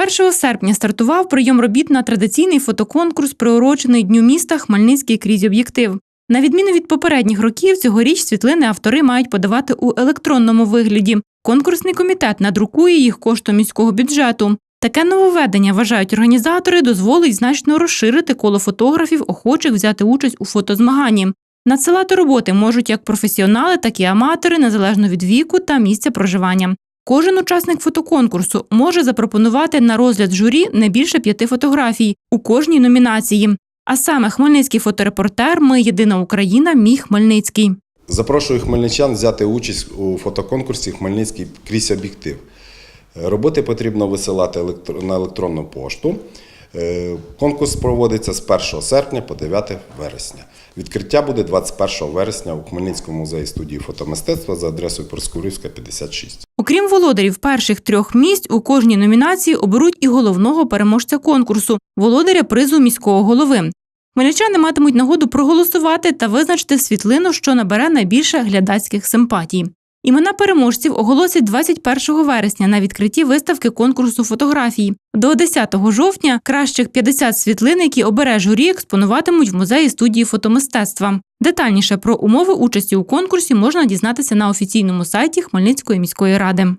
1 серпня стартував прийом робіт на традиційний фотоконкурс, приурочений Дню міста Хмельницький крізь об'єктив. На відміну від попередніх років, цьогоріч світлини автори мають подавати у електронному вигляді. Конкурсний комітет надрукує їх коштом міського бюджету. Таке нововведення, вважають організатори, дозволить значно розширити коло фотографів, охочих взяти участь у фотозмаганні. Надсилати роботи можуть як професіонали, так і аматори, незалежно від віку та місця проживання. Кожен учасник фотоконкурсу може запропонувати на розгляд журі не більше п'яти фотографій у кожній номінації. А саме хмельницький фоторепортер Ми єдина Україна, мій Хмельницький. Запрошую хмельничан взяти участь у фотоконкурсі Хмельницький крізь об'єктив. Роботи потрібно висилати на електронну пошту. Е, Конкурс проводиться з 1 серпня по 9 вересня. Відкриття буде 21 вересня у Хмельницькому музеї студії фотомистецтва за адресою Проскурівська, 56. Окрім володарів перших трьох місць, у кожній номінації оберуть і головного переможця конкурсу володаря призу міського голови. Хмельничани матимуть нагоду проголосувати та визначити світлину, що набере найбільше глядацьких симпатій. Імена переможців оголосять 21 вересня на відкритті виставки конкурсу фотографій. До 10 жовтня кращих 50 світлин, які обере журі, експонуватимуть в музеї студії фотомистецтва. Детальніше про умови участі у конкурсі можна дізнатися на офіційному сайті Хмельницької міської ради.